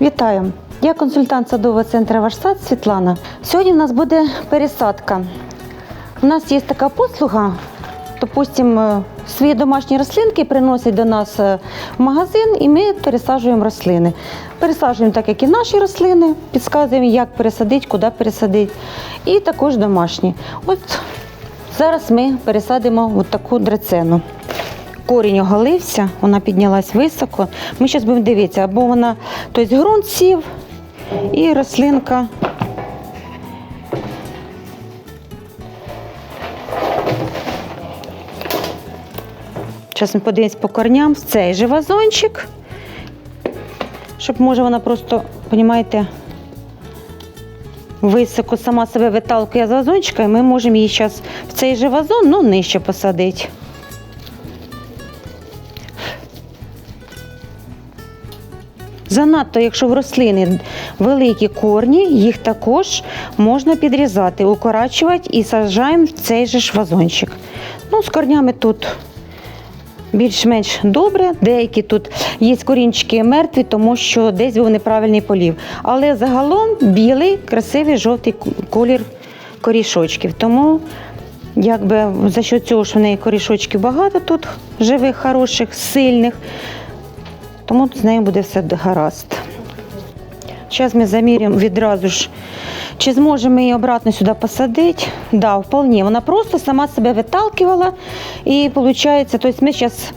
Вітаю! Я консультант садового центру «Ваш сад» Світлана. Сьогодні в нас буде пересадка. У нас є така послуга. Допустимо, свої домашні рослинки приносять до нас е, в магазин і ми пересаджуємо рослини. Пересаджуємо так, як і наші рослини, підказуємо, як пересадити, куди пересадити. І також домашні. От зараз ми пересадимо от таку драцену. Корінь оголився, вона піднялась високо. Ми зараз будемо дивитися, або вона, тобто ґрунт сів і рослинка. Зараз ми подивимось по корням в цей же вазончик, щоб може вона просто, розумієте, високо сама себе виталкує з вазончика, і ми можемо її зараз в цей же вазон, ну нижче посадити. Занадто, якщо в рослини великі корні, їх також можна підрізати, укорачувати і саджаємо в цей же ж вазончик. Ну, з корнями тут більш-менш добре. Деякі тут є корінчики мертві, тому що десь був неправильний полів. Але загалом білий, красивий жовтий колір корішочків. Тому якби за що цього, що в неї корішочків багато тут живих, хороших, сильних. Тому з нею буде все гаразд. Зараз ми заміряємо відразу ж, чи зможемо її обратно сюди посадити. Так, Да, вполне. Вона просто сама себе виталкивала. І виходить, тобто ми зараз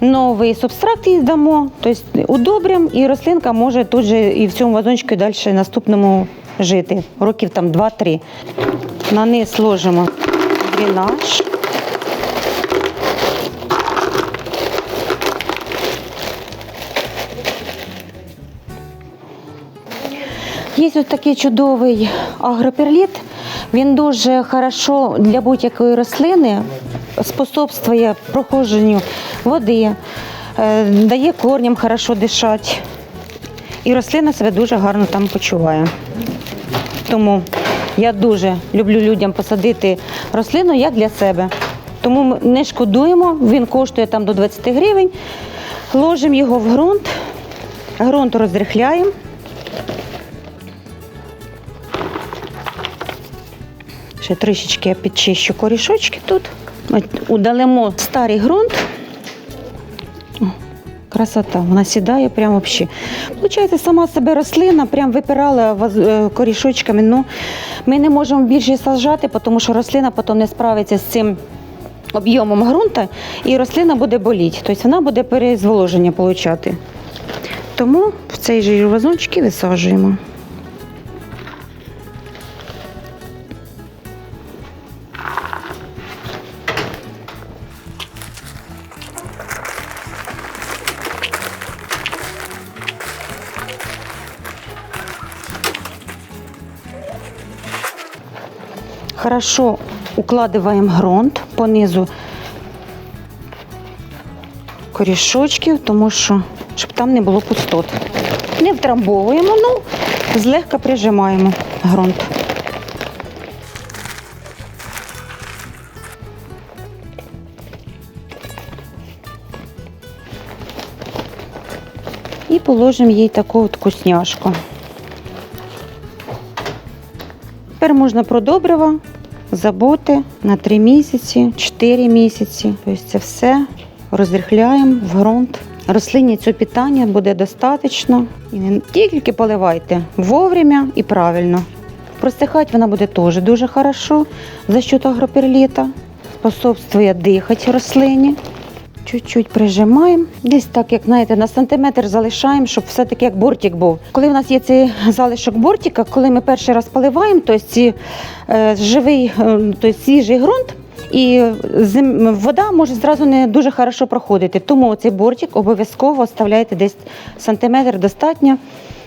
новий субстракт їй дамо, тобто удобримо, і рослинка може тут же і в цьому вазончику далі наступному жити. Років там 2-3. На низ ложимо дренаж. Є ось такий чудовий агроперліт. Він дуже хорошо для будь-якої рослини способствує проходженню води, е, дає корням хорошо дишати. І рослина себе дуже гарно там почуває. Тому я дуже люблю людям посадити рослину як для себе. Тому ми не шкодуємо, він коштує там до 20 гривень. Ложимо його в ґрунт, ґрунт розрихляємо. Ще трішечки я підчищу корішочки тут. От Удалимо старий ґрунт. О, красота, вона сідає прямо взагалі. Получається, сама себе рослина прям випирала е, корішочками. Ну, ми не можемо більше саджати, тому що рослина потім не справиться з цим об'ємом ґрунту, і рослина буде боліти. Тобто вона буде перезволоження получати. Тому в цей же вазончик і висаджуємо. Хорошо укладываем ґрунт по низу корішочків, тому що щоб там не було пустот. Не втрамбовуємо, ну злегка прижимаємо ґрунт. І положимо їй таку от вкусняшку. Тепер можна про забути на 3 місяці, 4 місяці. Тобто це все розрихляємо в ґрунт. Рослині цього питання буде достатньо. І не тільки поливайте вовремя і правильно. Простихати вона буде теж дуже хорошо за счет агроперліта. Способствує дихати рослині. Чуть-чуть прижимаємо. Десь так, як знаєте, на сантиметр залишаємо, щоб все-таки як бортик був. Коли в нас є цей залишок бортика, коли ми перший раз поливаємо, то ці, е, живий, е, то свіжий ґрунт, і вода може зразу не дуже хорошо проходити. Тому цей бортик обов'язково оставляйте десь сантиметр достатньо,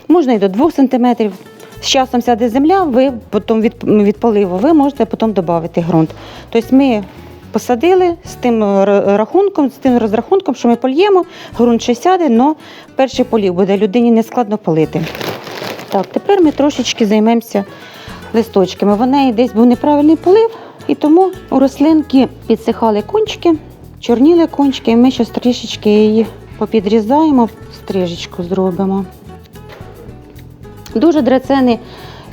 можна і до 2 сантиметрів. З часом сяде земля, ви потім від, від поливу ви можете потім додати ґрунт. Тобто ми посадили з тим рахунком, з тим розрахунком, що ми польємо, ґрунт ще сяде, але перший полів буде людині не складно полити. Так, тепер ми трошечки займемося листочками. В неї десь був неправильний полив, і тому у рослинки підсихали кончики, чорніли кончики, і ми зараз трішечки її попідрізаємо, стрижечку зробимо. Дуже драцени,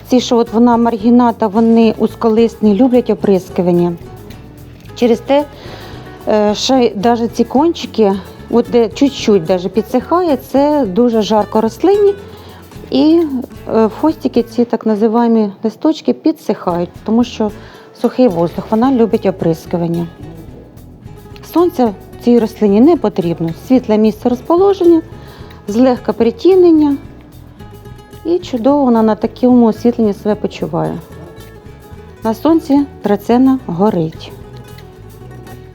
ці, що от вона маргіната, вони узколисні, люблять оприскування. Через те, е, ще навіть ці кончики, от де чуть-чуть даже підсихає, це дуже жарко рослині. І е, хвостики, ці так називаємо листочки, підсихають, тому що сухий воздух, вона любить оприскування. Сонця цій рослині не потрібно. Світле місце розположення, злегка притінення. І чудово вона на такому освітленні себе почуває. На сонці драцена горить.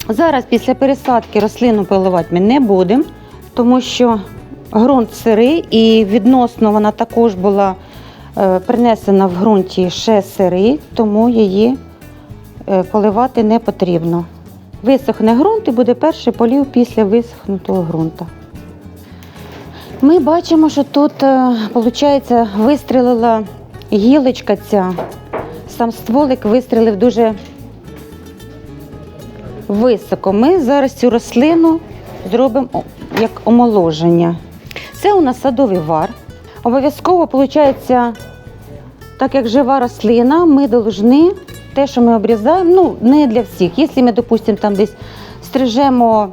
Зараз після пересадки рослину поливати ми не будемо, тому що ґрунт сирий і відносно вона також була е, принесена в ґрунті ще сирий, тому її е, поливати не потрібно. Висохне ґрунт і буде перший полів після висохнутого ґрунту. Ми бачимо, що тут, виходить, вистрілила гілочка ця. Сам стволик вистрілив дуже високо. Ми зараз цю рослину зробимо як омоложення. Це у нас садовий вар. Обов'язково, виходить, так як жива рослина, ми повинні те, що ми обрізаємо, ну не для всіх. Якщо ми, допустимо, там десь стрижемо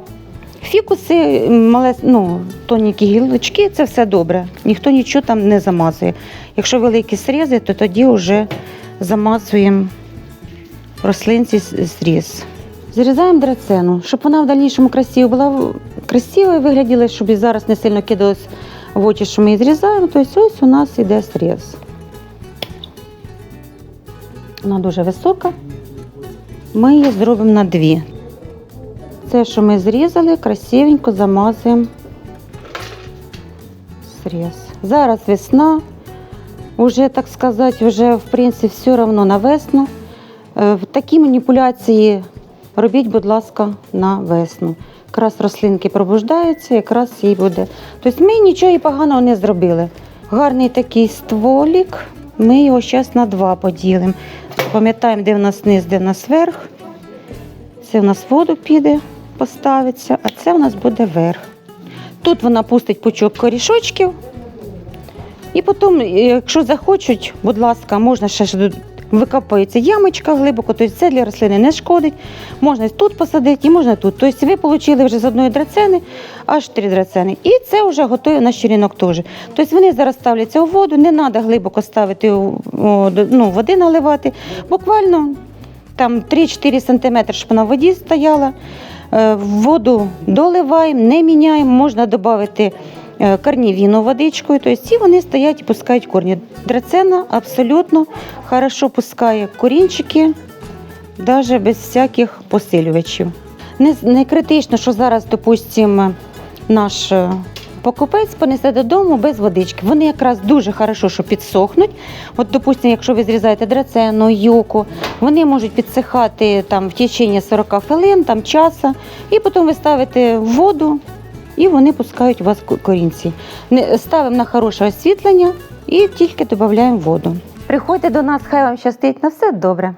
фікуси, мале, ну, тоненькі гілочки, це все добре. Ніхто нічого там не замазує. Якщо великі срізи, то тоді вже замазуємо рослинці з- зріз. Зрізаємо драцену, щоб вона в дальнішому красиво була красиво вигляділа, щоб і зараз не сильно кидалось в очі, що ми її зрізаємо. Тобто ось у нас іде сріз. Вона дуже висока. Ми її зробимо на дві. Це, що ми зрізали, красивенько замазуємо сріз. Зараз весна. Уже, так сказати, вже в принципі все одно на весну. Е, Такі маніпуляції робіть, будь ласка, на весну. Якраз рослинки пробуждаються, якраз їй буде. Тобто ми нічого і поганого не зробили. Гарний такий стволік. Ми його зараз на два поділимо. Пам'ятаємо, де в нас низ, де в нас верх. Це в нас воду піде, поставиться, а це в нас буде верх. Тут вона пустить пучок корішочків. І потім, якщо захочуть, будь ласка, можна ще викопається ямочка глибоко, тобто це для рослини не шкодить. Можна тут посадити і можна тут. Тобто ви отримали вже з одної драцени аж три драцени. І це вже готовий наш черінок теж. Тобто вони зараз ставляться у воду, не треба глибоко ставити ну, води наливати. Буквально там 3-4 см, щоб вона в воді стояла. Е, Воду доливаємо, не міняємо, можна додати корнівіну водичкою, тобто і вони стоять і пускають корні. Драцена абсолютно хорошо пускає корінчики, навіть без всяких посилювачів. Не, не критично, що зараз, допустимо, наш е, покупець понесе додому без водички. Вони якраз дуже хорошо, що підсохнуть. От, допустимо, якщо ви зрізаєте драцену, юку, вони можуть підсихати там в течение 40 хвилин, там часа, і потім ви ставите в воду, і вони пускають у вас корінці. Ставимо на хороше освітлення і тільки додаємо воду. Приходьте до нас, хай вам щастить на все добре.